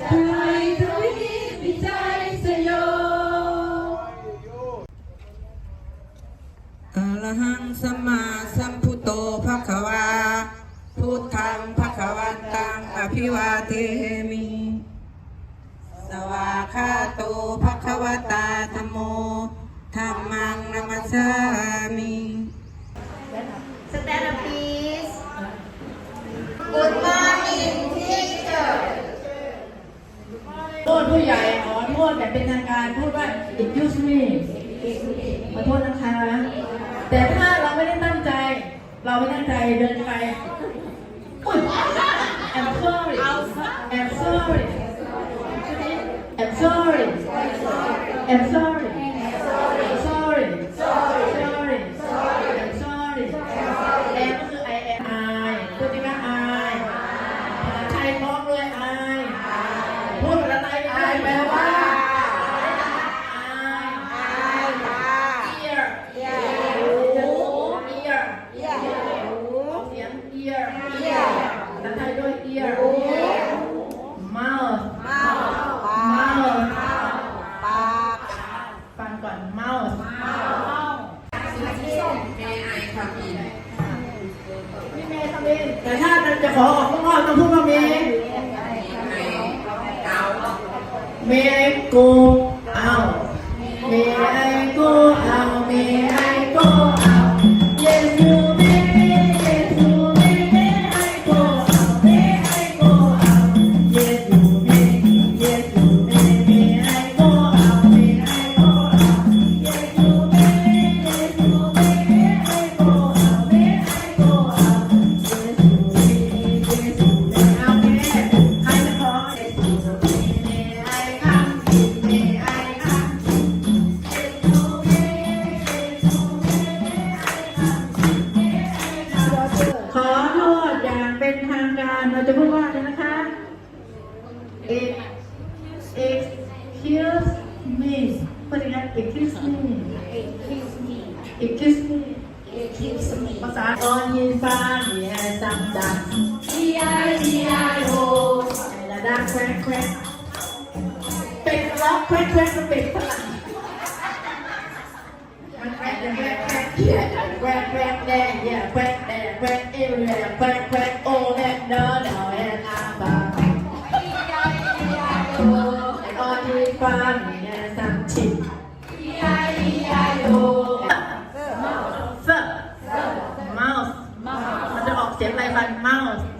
อะรหังสัมมาสัมพุโธภควา พุทธังภควัตังภิวาเทมิ สวาคาโตภคะวตาธโมธรรมังนัมัสสามิ ผู้ใหญ่ขอโทษแบบเป็นทางการพูดว่า excuse me ขอโทษนะคะ แต่ถ้าเราไม่ได้ตั้งใจ เราไม่ตั้งใจเดินไปอุ้ย I'm sorry I'm sorry I'm sorry I'm sorry I'm sorry sorry I'm sorry แอมก็คือ I am I พูดจริงว่า I ภาษาไทยพร้อมเลย I พูดภาษาไทย I แปลว่า I ear ear ear ออกเสียง ear ภาษาไทยด้วย ear mouth mouth ฟังก่อน mouth พี่เมย์ทำเองแต่ถ้าจะขอ ออกข้าพูดว่าเมย์เมโก จะพูดว่าอะไรนะคะ It excuse me พูดยังไง excuse me excuse me ภาษาออนยินฟ้าเนี่ยจังจัง E-I-E-I-O ไอ้ระดับแควกแควกเป็ดล็อกแควกแควกก็เป็ด เสียงอะไรฟัน mouse nose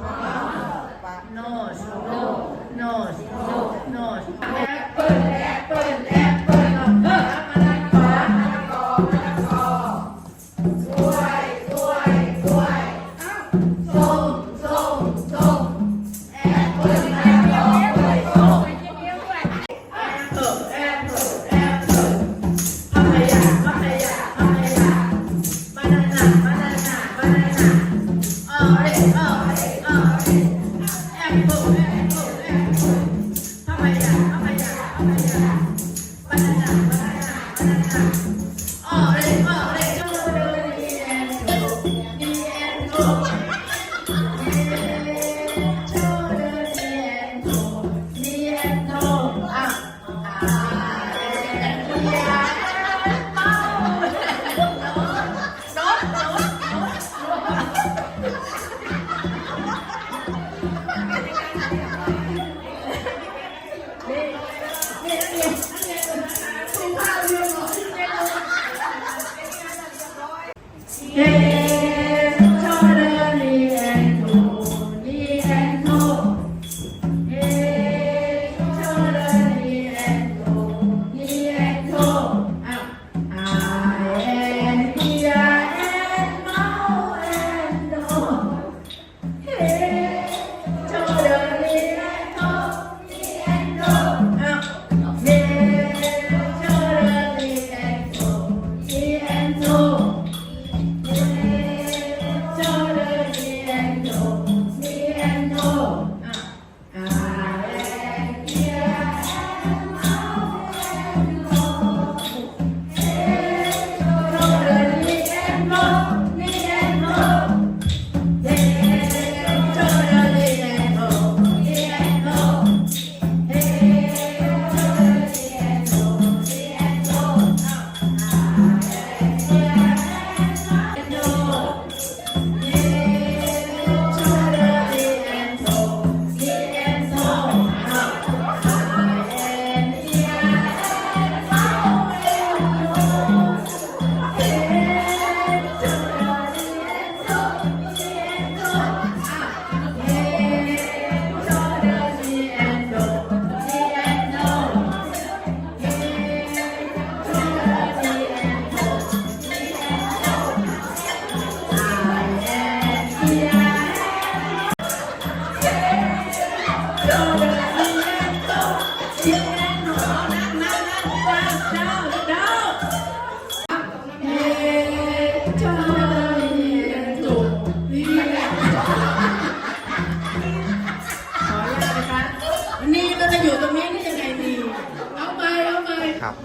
Step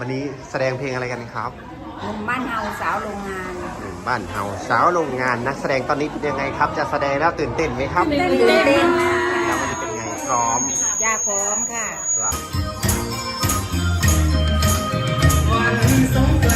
วันนี้แสดงเพลงอะไรกันครับกลุ่มบ้านเฮาสาวโรงงานหนึ่งบ้านเฮาสาวโรงงานนักแสดงตอนนี้เป็นยังไงครับ จะแสดงแล้วตื่นเต้นไหมครับตื่นเต้นค่ะแล้ววันนี้เป็นไงพร้อมยาพร้อมค่ะครับวันสงกราน